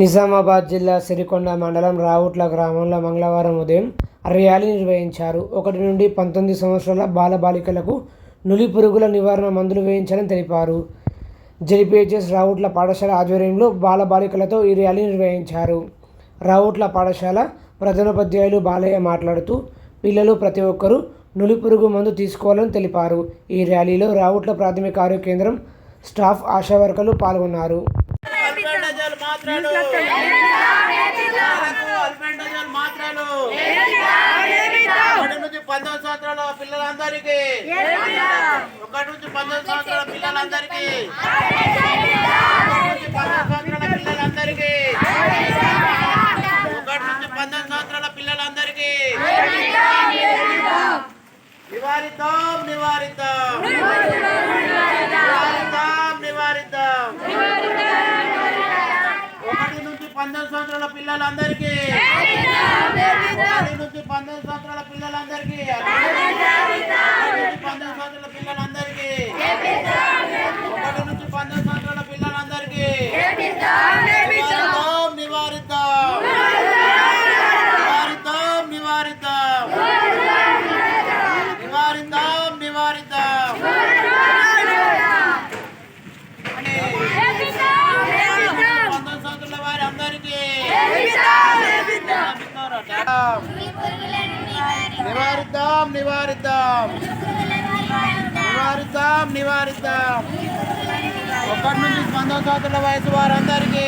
నిజామాబాద్ జిల్లా సిరికొండ మండలం రావుట్ల గ్రామంలో మంగళవారం ఉదయం ర్యాలీ నిర్వహించారు. ఒకటి నుండి పంతొమ్మిది సంవత్సరాల బాలబాలికలకు నులి పురుగుల నివారణ మందులు వేయించాలని తెలిపారు. జెడిపిహెచ్ఎస్ రావుట్ల పాఠశాల ఆధ్వర్యంలో బాలబాలికలతో ఈ ర్యాలీ నిర్వహించారు. రావుట్ల పాఠశాల ప్రధానోపాధ్యాయులు బాలయ్య మాట్లాడుతూ పిల్లలు ప్రతి ఒక్కరూ నులి పురుగు మందు తీసుకోవాలని తెలిపారు. ఈ ర్యాలీలో రావుట్ల ప్రాథమిక ఆరోగ్య కేంద్రం స్టాఫ్ ఆశా వర్కర్లు పాల్గొన్నారు. అల్బెండజోల్ మాత్రలు అల్బెండజోల్ మాత్రలు ఒకటి నుంచి పంతొమ్మిది సంవత్సరాల పిల్లలందరికీ. ఒకటి నుంచి పంతొమ్మిది సంవత్సరాల పిల్లలందరికీ. ఒకటి నుంచి పంతొమ్మిది సంవత్సరాల పిల్లలందరికీ. ఒకటి నుంచి పంతొమ్మిది సంవత్సరాల పిల్లలందరికీ. నివారిద్దాం నివారిద్దాం నివారిద్దాం నివారిద్దాం ఒకటి నుంచి పంతొమ్మిది సంవత్సరాల పిల్లలందరికీ. నుంచి పంతొమ్మిది సంవత్సరాల పిల్లలందరికీ ఒకటి నుంచి పంతొమ్మిది సంవత్సరాల పిల్లలందరికీ ఒకటి నుంచి పంతొమ్మిది సంవత్సరాల పిల్లలందరికీ నివారిద్దాం నివారిద్దాం నివారిద్దాం నివారిద్దాం నివారిద్దాం నివారిద్దాం పంతొమ్మిది సంవత్సరాల వారి అందరికీ నివారిద్దాం నివారిద్దాం. నివారిద్దాం నివారిద్దాం. ఒకటి నుంచి పంతొమ్మిది సంవత్సరాల వయసు వారందరికీ.